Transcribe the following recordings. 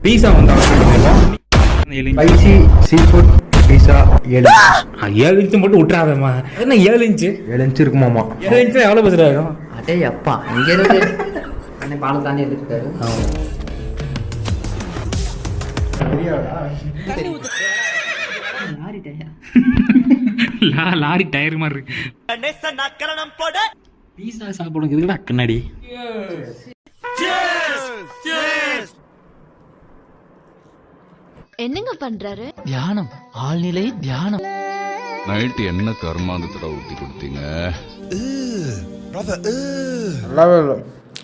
பீஸா வந்து. Spicy seafood pizza ஏழு ஆ, ஏழு இன்ச்சு மட்டும் விட்டுறாதம்மா. என்ன ஏழு இன்ச்சு? ஏழு இன்ச்சு இருக்குமாமா ஏழு இன்ச்சு எவ்வளோ பஸ் ஆகும் அடே அப்பா இங்க இருந்து அண்ணன் பாலம் தாண்டி எடுத்துட்டாரு லா- லாரி டயர் மாதிரி இருக்கு. பீஸா சாப்பிடுங்க இதுடா கண்ணாடி என்னங்க பண்றாரு? தியானம். ஆழ்நிலை தியானம். நைட்டு என்ன கர்மாந்தத்துல ஊத்தி கொடுத்தீங்க? நல்லாவே இல்லை.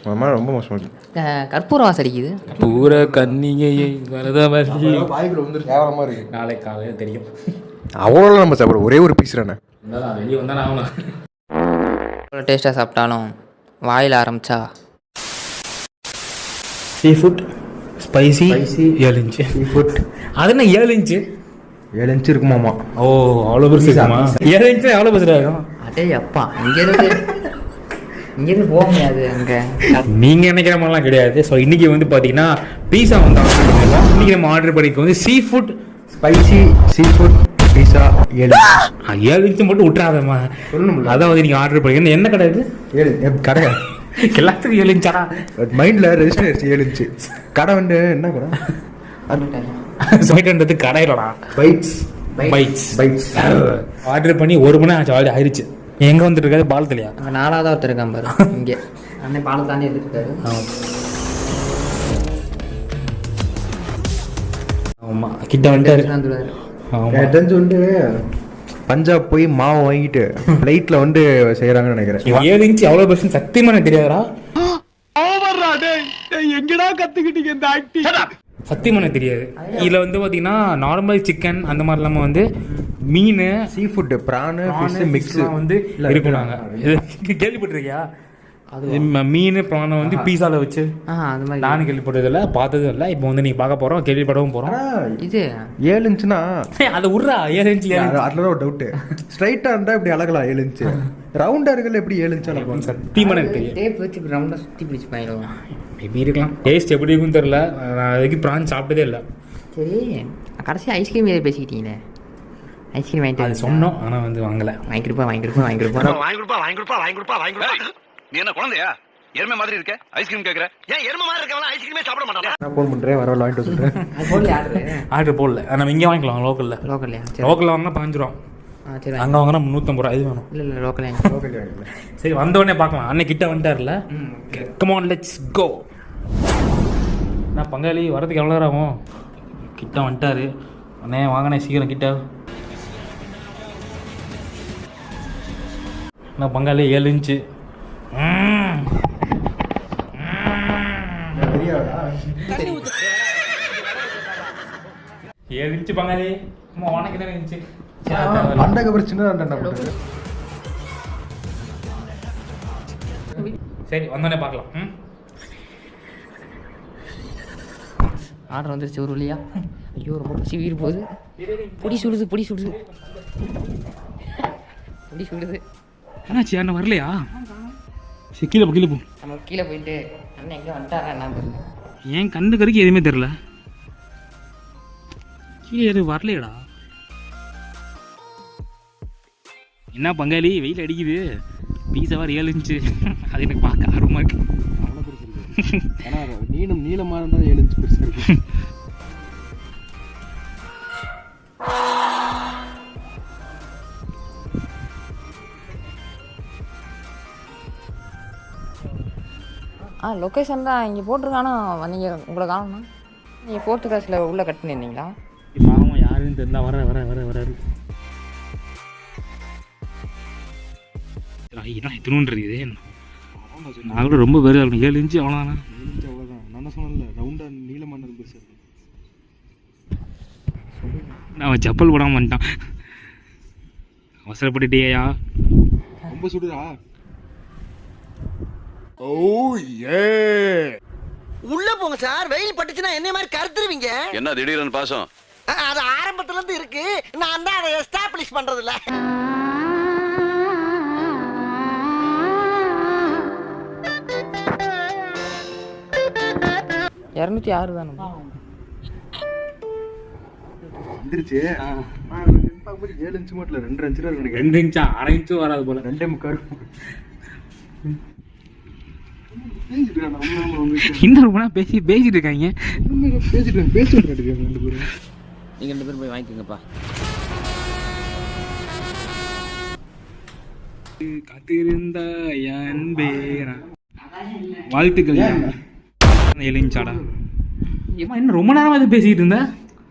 ஒரு மாதிரி ரொம்ப மோசமாக இருக்கு. கற்பூரம் வாசம் அடிக்குது பூர கன்னிகையை வந்து கேவலமாக இருக்கு. நாளை காலையில் தெரியும். அவ்வளோ நம்ம சாப்பிடுவோம் ஒரே ஒரு பீஸ் தானே. வெளியே வந்தால் ஆகணும். எவ்வளோ டேஸ்ட்டாக சாப்பிட்டாலும் வாயில் ஆரம்பிச்சா? Seafood spicy. ஏழு இன்ச்சு. சீ ஃபுட் அது என்ன ஏழு இன்ச்சு? ஏழு இன்ச்சு இருக்குமாமா. ஓ அவ்வளோ பெருசு இருக்குமா? ஏழு இன்ச்சு எவ்வளோ பெருசு ஆகும் அடே அப்பா இங்க இருந்து இங்க இருந்து போக முடியாது அங்க. நீங்க நினைக்கிற மாதிரிலாம் கிடையாது. ஸோ இன்னைக்கு வந்து பார்த்தீங்கன்னா பீஸா வந்து ஆர்டர் இன்னைக்கு நம்ம ஆர்டர் பண்ணிக்க வந்து seafood spicy seafood pizza ஏழு ஏழு இன்ச்சு மட்டும் விட்டுறாதம்மா. சொல்லணும்ல. அதான் வந்து நீங்க ஆர்டர் பண்ணி என்ன கடை இது? ஏழு எப் கடை. எல்லாத்துக்கும் ஏழு இன்ச்சாடா மைண்டில் ரெஜிஸ்டர் ஆயிடுச்சு ஏழு இன்ச்சு கடை வந்து என்ன கடை? சொல்லிட்டு கடையிலடா பைட்ஸ் பைட்ஸ் பைட்ஸ் ஆர்டர் பண்ணி ஒரு மணி ஆச்சு ஆல்ரெடி ஆயிடுச்சு எங்க வந்துட்டு இருக்காது பாலத்துலையா? அங்க நாலாவதா ஒருத்தர் இருக்கான் பாரு இங்க. அண்ணன் பாலம் தாண்டி எடுத்துட்டாரு ஆமா. கிட்ட எனக்கு தெரிஞ்சு வந்து பஞ்சாப் போய் மாவு வாங்கிட்டு ஃப்ளைட்டில் வந்து செய்கிறாங்கன்னு நினைக்கிறேன். ஏழு இன்ச்சு எவ்வளவு பெருசு சத்தியமா எனக்கு தெரியாதா சத்தியமா எனக்கு தெரியாது. இதுல வந்து பாத்தீங்கன்னா நார்மல் சிக்கன் அந்த மாதிரி இல்லாம வந்து மீன் seafood prawn fish mix வந்து இருக்குறாங்க இது கேள்விப்பட்டிருக்கியா? அது மீன் ப்ரானை வந்து பீஸால வச்சு அது மாதிரி. நானும் கேள்விப்பட்டது இல்ல பார்த்ததும் இல்ல. இப்போ வந்து நீங்க பார்க்க போறோம் கேள்விப்படவும் போறோம். இது? ஏழு இன்ச்சுனா? அதை விட்றா ஏழு இன்ச்சு அதுல ஒரு டவுட்டு ஸ்ட்ரைட்டாக இருந்தால் இப்படி அழகலாம் ஏழு இன்ச்சு. ரவுண்டாக இருக்கல எப்படி ஏழு இன்ச்சு அழகும் எனக்கு தெரியும் டேப் வச்சு இப்படி ரவுண்டா சுத்தி பிடிச்சு போயிடுவோம் மேபி இருக்கலாம். டேஸ்ட் எப்படி இருக்குன்னு தெரியல. நான் அதுக்கு ப்ரான் சாப்பிட்டதே இல்லை. சரி. கடைசி ஐஸ்கிரீம் ஏதாவது பேசிக்கிட்டீங்களே? ஐஸ்கிரீம் வாங்கிட்டு? சொன்னோம் ஆனா வந்து வாங்கல. வாங்கிருப்பா வாங்கிருப்பா வாங்கிருப்பா வாங்கி கொடுப்பா வாங்கி நீ என்ன குழந்தையா? எருமை மாதிரி இருக்க? ஐஸ்கிரீம் கேக்குற? ஏன் எருமை மாதிரி இருக்கவங்க ஐஸ்கிரீமே சாப்பிட மாட்டாங்க நான் ஃபோன் பண்ணுறேன் வர வாங்கிட்டு போடல ஆர்டர்? ஆர்டர் போடல. நம்ம இங்கே வாங்கிக்கலாம் லோக்கல்ல லோக்கல்லையா சரி. லோக்கல்ல வாங்கினா பாஞ்சு ரூபா. ஆ சரி அங்கே வாங்கினா முந்நூற்றம்பது ரூபா. இது வேணும். இல்லை இல்லை லோக்கல் சரி வந்த உடனே பார்க்கலாம். அன்னை கிட்ட வந்துட்டார்ல கமான் லெட்ஸ் கோ நான் பங்காளி வரதுக்கு எவ்வளோ நேரம் ஆகும்? கிட்ட வந்துட்டாரு. அண்ணே வாங்கினே சீக்கிரம் கிட்ட. நான் பங்காளி ஏழு இன்ச்சு இன்ச்சு அண்டக்கு அப்புறம் சின்ன அண்டை என்ன பண்ணுறது சரி வந்தோடனே பார்க்கலாம். ம்? ஆர்டர் வந்துருச்சு ஒரு வழியா? ஐயோ ரொம்ப பசி உயிர் போகுது. பொடி சுடுது பொடி சுடுது. பொடி சுடுது. என்னாச்சு அண்ணன் வரலையா? சரி கீழே போ கீழே போ. நம்ம கீழே போயிட்டு அண்ணன் எங்கே வந்துட்டாரா என்ன ஏன் கண்ணு கறிக்கு எதுவுமே தெரில கீழே எதுவும் வரலையடா. என்ன பங்காளி வெயில் அடிக்குது. பீஸா வர ஏழு இன்ச்சு அது எனக்கு பார்க்க ஆர்வமாக இருக்கு. நீளம் நீளமாக இருந்தால் ஏழு இன்ச்சு பெருசாக இருக்கு. லொக்கேஷன் தான் இங்கே போட்டிருக்கானா? நீங்கள் உங்களை காணணும் நீங்கள் ஃபோர்த்து கிளாஸில் உள்ளே கட் பண்ணியிருந்தீங்களா? பாவம் யாருன்னு தெரியல வர வர வர வராரு என்ன எத்தனுன்றது இதே என்ன? நான் கூட ரொம்ப இருக்கணும். ஏழு இன்ச்சு அவ்வளோதானே அவ்வளோதான். நான் சொன்னேன்ல? ரவுண்டாக இருக்கு நான் அவன் செப்பல் போடாமல் வந்துட்டான். அவசரப்பட்டுட்டியா ரொம்ப சுடுதா உள்ள போங்க சார். வெயில் பட்டுச்சுன்னா என்ன மாதிரி கருத்துருவீங்க? என்ன திடீர்னு பாசம்? அது ஆரம்பத்துல இருந்து இருக்கு. நான் தான் அதை எஸ்டாப்ளிஷ் பண்றது இல்ல இரநூத்தி ஆறு தானே? வந்துருச்சு. ஏழு இன்ச்சு மட்டும் ரெண்டு இன்ச்சு ரெண்டு இன்ச்சா? அரை இன்ச்சும் வராது போல. ரெண்டே முக்கால். இன்னும் ரொம்ப பேசி பேசிட்டு இருக்காங்க. பேசிட்டு பேசிட்டு இருக்காங்க ரெண்டு பேரும். நீங்க ரெண்டு பேரும் போய் வாங்கிக்கோங்கப்பா. காத்திருந்த அன்பே வாழ்த்துக்கள் இன்ச்சாடா ஏமா இன்னும் ரொம்ப நேரமா இது பேசிக்கிட்டு இருந்த?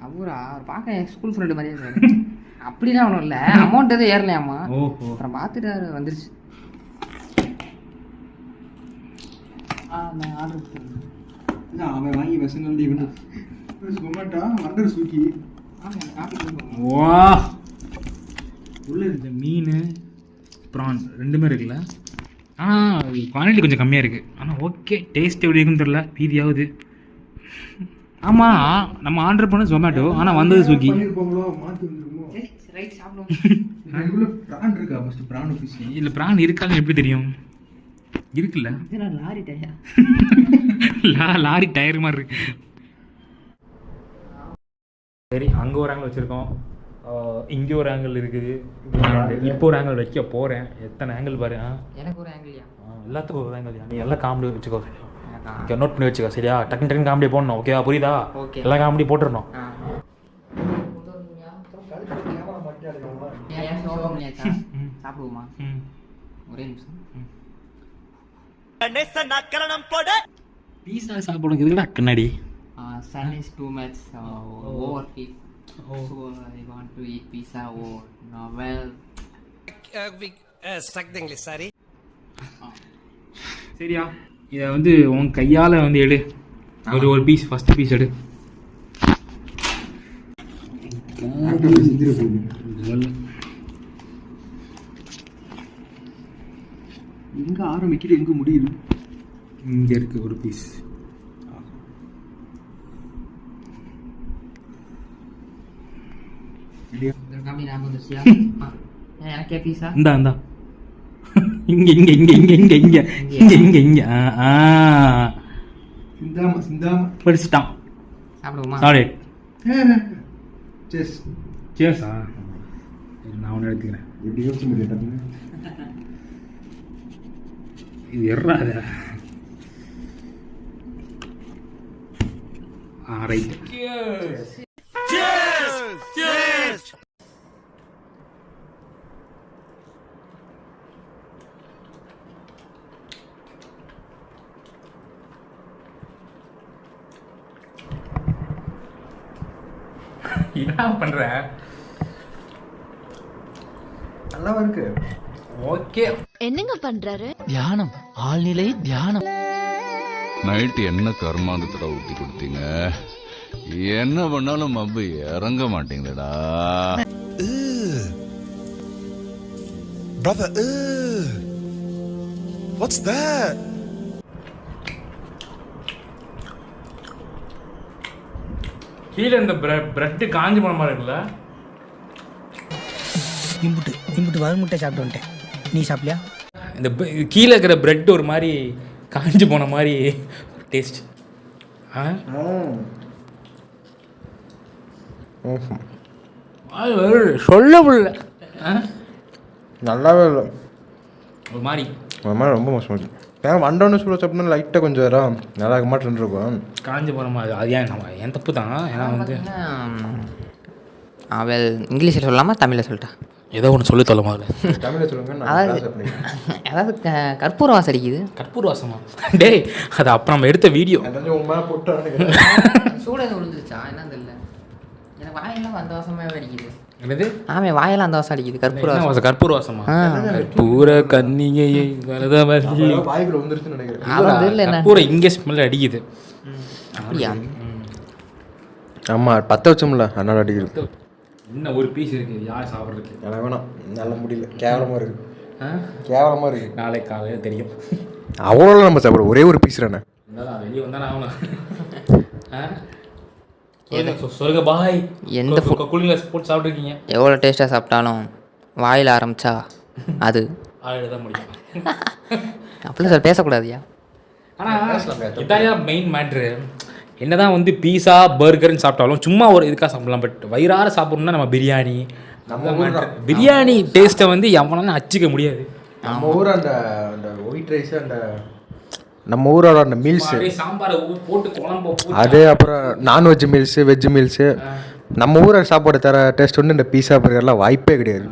அவரா? அவர் பார்க்க என் ஸ்கூல் ஃப்ரெண்டு மாதிரியே சார் அப்படிலாம் ஒன்றும் இல்லை. அமௌண்ட் எதுவும் ஏறலையாம்மா. அப்புறம் பார்த்துட்டாரு வந்துருச்சு. நான் ஆர்டர் அவன் வாங்கி வெசன் வந்து இவன் சொமாட்டா வண்டர் சூக்கி. வா. உள்ள இந்த மீன் ப்ரான் ரெண்டுமே இருக்குல்ல? ஆனால் குவாலிட்டி கொஞ்சம் கம்மியாக இருக்குது ஆனால் ஓகே டேஸ்ட் எப்படி இருக்குன்னு தெரில பீதியாகுது. ஆமாம் நம்ம ஆர்டர் பண்ண ஜொமேட்டோ ஆனால் வந்தது ஸ்விக்கி பண்ணிருப்பாங்களோ மாத்தி வந்துருமோ ரைட் சாப்பிடுவோம். அதுக்குள்ள பிரான் இருக்கா ஃபர்ஸ்ட் பிரான் ஃபிஷ் இல்லை ப்ரான் இருக்கான்னு எப்படி தெரியும்? இருக்குல்ல? லாரி டையா லா லாரி டயர் மாதிரி இருக்கு. சரி அங்கே ஒரு ஆங்கிள் வச்சுருக்கோம். இங்கே ஒரு ஆங்கிள் இருக்குது. இப்போ ஒரு ஆங்கிள் வைக்க போகிறேன் எத்தனை ஆங்கிள் பாரு எனக்கு ஒரு ஆங்கிளியா எல்லாத்துக்கும் ஒரு ஆங்கிள் நீ எல்லாம் காமெடி வச்சுக்கோ. ஓகே நோட் பண்ணி வச்சுக்கோ சரியா? டக்குனு டக்குனு காமெடி போடணும் ஓகேவா புரியுதா. எல்லாம் காமெடி போட்டுடணும் ஆ. ஏன் சோகம் இல்லையாச்சா? சாப்பிடுவோமா ம் ஒரே நிமிஷம் பீஸா சாப்பிடுங்க இதுக்குடா கண்ணாடி sun is too much uh, overheat so I want to eat pizza or novel. சரியா? இதை வந்து உன் கையால் வந்து எடு. ஒரு ஒரு பீஸ் ஃபர்ஸ்ட் பீஸ் எடு. செஞ்சிட எங்க ஆரம்பிக்குது எங்க முடியுது? இங்கே இருக்கு ஒரு பீஸ் எனக்கே பீஸா இந்தா இந்தா. இங்க இங்க இங்க இங்க இங்க இங்க. இங்க இங்க இங்க. ஆ சிந்தாம சிந்தாம. படிச்சுட்டான். சாப்பிடுவோமா? சாரி செஸ் சேஸா நான் ஒன்று எடுத்துக்கிறேன். எப்படி யோசிச்சு இது எறாத என்ன பண்ற? நல்லாவா இருக்கு? ஓகே என்னங்க பண்றாரு? தியானம். ஆழ்நிலை தியானம். நைட்டு என்ன கர்மாந்தத்துல ஊத்தி கொடுத்தீங்க? என்ன பண்ணாலும் மப்பு இறங்க மாட்டீங்களடா. Brother, ugh. What's that? கீழே இந்த பிரெட் காஞ்சி போன மாதிரி இருக்குல்ல? இம்புட்டு இம்புட்டு வறுமுட்டை சாப்பிட்டு வந்துட்டேன். நீ சாப்பிட்டியா இந்த கீழே இருக்கிற பிரெட் ஒரு மாதிரி காஞ்சி போன மாதிரி டேஸ்ட் ஆ? சொல்ல முடியல ஆ? நல்லாவே இல்லை. ஒரு மாதிரி. ஒரு மாதிரி ரொம்ப மோசமாக இருக்கு ஏன் வண்டோன்னு சொல்ல சாப்பிட்டா லைட்டாக கொஞ்சம் வரும் நல்லா இருக்க மாட்டேன் இருக்கும் காஞ்சி போன மாதிரி. அது ஏன் நம்ம என் தப்பு தான்? ஏன்னா வந்து அவள் இங்கிலீஷில் சொல்லாமா தமிழில் சொல்லிட்டா? ஏதோ ஒன்று சொல்லி தொலை முதல்ல. அதாவது. அதாவது கற்பூர வாசம் அடிக்குது. கற்பூர் வாசமா டேய் அது அப்புறம் நம்ம எடுத்த வீடியோ. எனக்கு உன் மேலே போட்டு நினைக்கிறேன் சூட எதுவும் விழுந்துருச்சா என்ன தெரியல எனக்கு வாயெல்லாம் அந்த வாசமாகவே அடிக்குது. என்னது? ஆமே வாயெல்லாம் அந்த வாசம் அடிக்குது கற்பூர வாசம்? கற்பூர் வாசமா ஆ. கற்பூர கன்னிகையை வாய்க்குள்ள வந்துருச்சுன்னு நினைக்கிறேன். கற்பூர இங்கே ஸ்மெல் அடிக்குது. அப்படியா? ஆமாம் பற்ற வச்சோம்ல அதனால அடிக்கிறது இன்னும் ஒரு பீஸ் இருக்கு? யார் சாப்பிட்றதுக்கு? எனக்கு வேணாம். நல்ல முடியல. கேவலமாக இருக்கு. ஆ? கேவலமாக இருக்கு. நாளைக்கு காலையில் தெரியும். அவ்வளோலாம் நம்ம சாப்பிட ஒரே ஒரு பீஸ் தானே? வெளியே வந்தானே ஆகணும்? சொல்லுங்க, பாய். எந்த food- கூலிங்கில் போட்டு சாப்பிட்ருக்கீங்க எவ்வளோ டேஸ்ட்டாக சாப்பிட்டாலும் வாயில் ஆரம்பிச்சா அது. தான் முடியும். அப்படிலாம் சார் பேசக்கூடாதுயா ஆனால் இதாயா மெயின் மேட்ரு என்னதான் வந்து பீஸா பர்கர்னு சாப்பிட்டாலும் சும்மா ஒரு இதுக்காக சாப்பிடலாம். பட் வயிறார சாப்பிடணும்னா நம்ம பிரியாணி நம்ம. பிரியாணி டேஸ்ட்டை வந்து எவனாலும் அச்சிக்க முடியாது. நம்ம ஊர் அந்த அந்த ஒயிட் ரைஸ் அந்த நம்ம ஊரோட அந்த மீல்ஸு சாம்பாரை போட்டு குழம்பு அது அப்புறம் நான்வெஜ் மீல்ஸு வெஜ் மீல்ஸு நம்ம ஊரை சாப்பாடு தர டேஸ்ட் வந்து இந்த பீஸா பர்கர்லாம் வாய்ப்பே கிடையாது.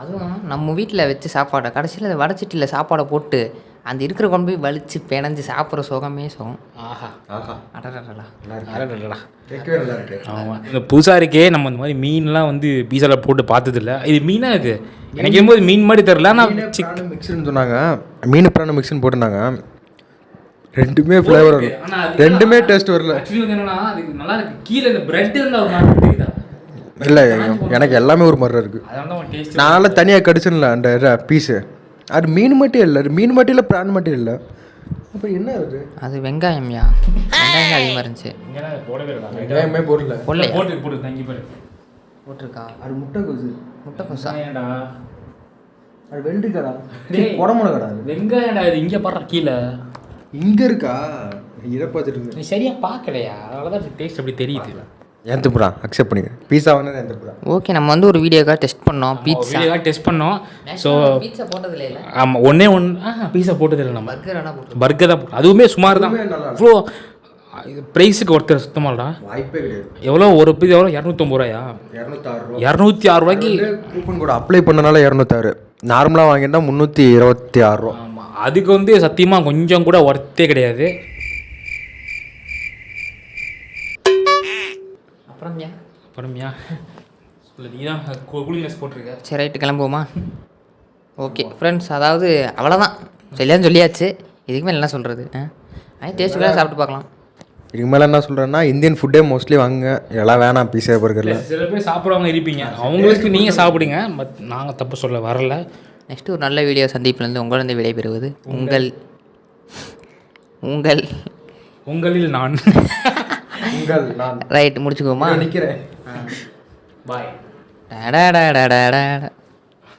அதுவும் நம்ம வீட்டில் வச்சு சாப்பாடை கடைசியில் வடச்சட்டியில் சாப்பாடை போட்டு அந்த இருக்கிற கொண்டு போய் வலிச்சு பிணைஞ்சு சாப்பிட்ற சுகமே சுகம். ஆஹா. ஆஹா. ஆமாம் இந்த புதுசாக இருக்கே. நம்ம இந்த மாதிரி மீன்லாம் வந்து பீஸாவில் போட்டு பார்த்ததில்ல. இது மீனா இது? எனக்கு போது மீன் மாதிரி தெரில ஆனால் சிக். மிக்ஸ்னு சொன்னாங்க. மீன் பிராணம் மிக்ஸ்னு போட்டிருந்தாங்க. ரெண்டுமே ஃப்ளேவர் வரும் ரெண்டுமே டேஸ்ட் வரல. என்னன்னா அதுக்கு நல்லா இருக்கு. கீழே இந்த பிரெட் இருந்தால் ஒரு மாதிரி தெரியுதா? இல்லை எனக்கு எல்லாமே ஒரு மாதிரி இருக்கு. அதனால தான் டேஸ்ட் நான்லாம் தனியாக கடிச்சிடல அந்த பீஸு அது மீன் மட்டும் இல்லை மீன் மட்டும் இல்லை பிரான் மட்டும் இல்லை. அப்புறம் என்ன அது? அது வெங்காயம்யா. வெங்காயம் அதிகமாக இருந்துச்சு. வெங்காயமே போடல. பொல்லை போட்டு போட்டு தங்கி போயிரு போட்டிருக்கா? அது முட்டை கோசு முட்டைக்கோசா? ஏன்டா அது வெண்டிக்கடா டேய். குடமுளகடா அது. வெங்காயம்டா இது இங்கே பாடுற கீழே. இங்கே இருக்கா? இதை பார்த்துட்டு இருந்தேன். நீ சரியா பார்க்கலையா? அதனால தான் டேஸ்ட் அப்படி தெரியுது. ஏன் துப்புறா அக்செப்ட் பண்ணிக்கிறேன் பீஸா வந்து ஏன் துப்புறா ஓகே நம்ம வந்து ஒரு வீடியோக்காக டெஸ்ட் பண்ணோம் பீட்சா வீடியோ டெஸ்ட் பண்ணோம். ஸோ பீட்சா போட்டதில்ல இல்லை? ஆமாம் ஒன்றே ஒன்று பீஸா போட்டது இல்லை நம்ம. பர்கர் ஆனால் போட்டு பர்கர் தான் அதுவுமே சுமார் தான். இவ்வளோ ப்ரைஸுக்கு ஒருத்தர் சுத்தமாடா வாய்ப்பே கிடையாது. எவ்வளோ ஒரு பீஸ் எவ்வளோ? இரநூத்தொம்பது ரூபாயா? இரநூத்தாறு ரூபா. இரநூத்தி ஆறு ரூபாய்க்கு கூப்பன் கூட அப்ளை பண்ணனால இரநூத்தாறு. நார்மலாக வாங்கியிருந்தா முந்நூற்றி இருபத்தி ஆறு ரூபா. ஆமாம் அதுக்கு வந்து சத்தியமாக கொஞ்சம் கூட ஒர்த்தே கிடையாது. அப்புறம்யா அப்புறம்யா கூலிங்னஸ் போட்டிருக்க. சரி ரைட்டு கிளம்புவோமா? ஓகே ஃப்ரெண்ட்ஸ் அதாவது அவ்வளோதான் சரியான்னு சொல்லியாச்சு. இதுக்கு மேலே என்ன சொல்கிறது ஆ? டேஸ்ட் கூட சாப்பிட்டு பார்க்கலாம். இதுக்கு மேலே என்ன சொல்கிறேன்னா இந்தியன் ஃபுட்டே மோஸ்ட்லி வாங்குங்க. இதெல்லாம் வேணாம் பீஸா பர்கரில் சில பேர் சாப்பிட்றவங்க இருப்பீங்க. அவங்களுக்கு நீங்கள் சாப்பிடுங்க பட் நாங்கள் தப்பு சொல்ல வரல. நெக்ஸ்ட் ஒரு நல்ல வீடியோ சந்திப்பிலிருந்து உங்களிருந்து விடைபெறுவது உங்கள் உங்கள் உங்களில் நான். உங்கள் நான் ரைட் முடிச்சுக்குவோமா? நிற்கிறேன் பாய் டடா